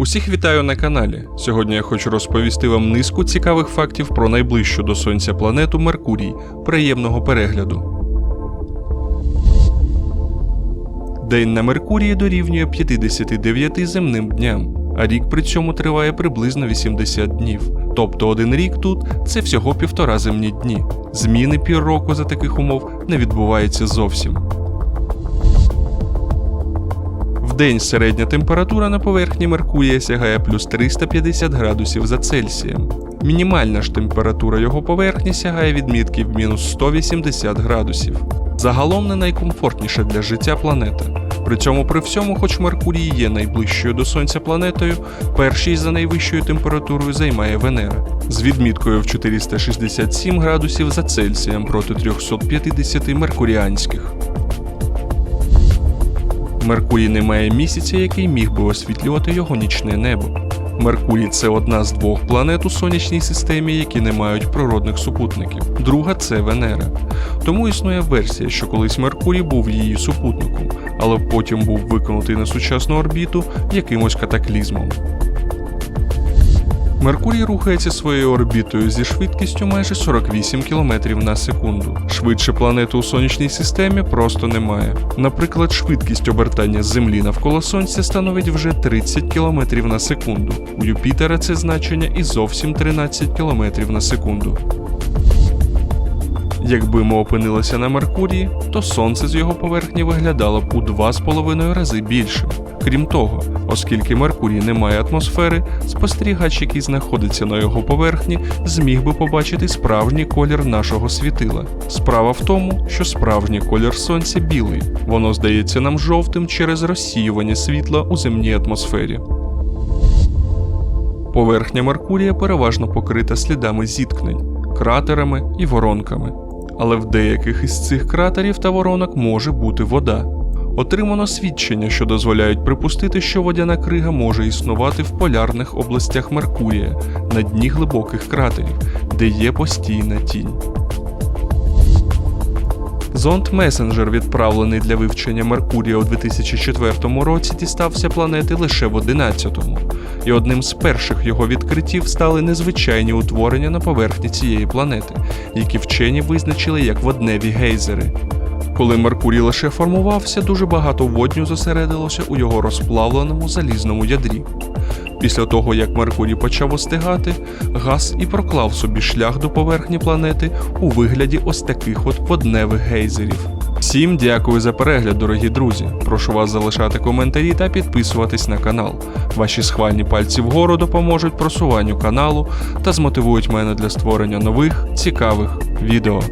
Усіх вітаю на каналі. Сьогодні я хочу розповісти вам низку цікавих фактів про найближчу до Сонця планету Меркурій. Приємного перегляду. День на Меркурії дорівнює 59 земним дням, а рік при цьому триває приблизно 80 днів. Тобто один рік тут це всього півтора земні дні. Зміни півроку за таких умов не відбувається зовсім. Вдень середня температура на поверхні Меркурія сягає плюс 350 градусів за Цельсієм. Мінімальна ж температура його поверхні сягає відмітки в мінус 180 градусів. Загалом не найкомфортніша для життя планета. При цьому при всьому, хоч Меркурій є найближчою до Сонця планетою, першій за найвищою температурою займає Венера з відміткою в 467 градусів за Цельсієм проти 350 меркуріанських. Меркурій не має місяця, який міг би освітлювати його нічне небо. Меркурій це одна з двох планет у сонячній системі, які не мають природних супутників. Друга це Венера. Тому існує версія, що колись Меркурій був її супутником, але потім був викинутий на сучасну орбіту якимось катаклізмом. Меркурій рухається своєю орбітою зі швидкістю майже 48 км на секунду. Швидше планети у сонячній системі просто немає. Наприклад, швидкість обертання Землі навколо Сонця становить вже 30 км на секунду. У Юпітера це значення і зовсім 13 км на секунду. Якби ми опинилися на Меркурії, то сонце з його поверхні виглядало б у 2,5 рази більшим. Крім того, оскільки Меркурій не має атмосфери, спостерігач, який знаходиться на його поверхні, зміг би побачити справжній колір нашого світила. Справа в тому, що справжній колір сонця білий, воно здається нам жовтим через розсіювання світла у земній атмосфері. Поверхня Меркурія переважно покрита слідами зіткнень, кратерами і воронками. Але в деяких із цих кратерів та воронок може бути вода. Отримано свідчення, що дозволяють припустити, що водяна крига може існувати в полярних областях Меркурія на дні глибоких кратерів, де є постійна тінь. Зонд Месенджер, відправлений для вивчення Меркурія у 2004 році, дістався планети лише в 11-му, і одним з перших його відкриттів стали незвичайні утворення на поверхні цієї планети, які вчені визначили як водневі гейзери. Коли Меркурій лише формувався, дуже багато водню зосередилося у його розплавленому залізному ядрі. Після того, як Меркурій почав остигати, газ і проклав собі шлях до поверхні планети у вигляді ось таких от водневих гейзерів. Всім дякую за перегляд, дорогі друзі. Прошу вас залишати коментарі та підписуватись на канал. Ваші схвальні пальці вгору допоможуть просуванню каналу та змотивують мене для створення нових цікавих відео.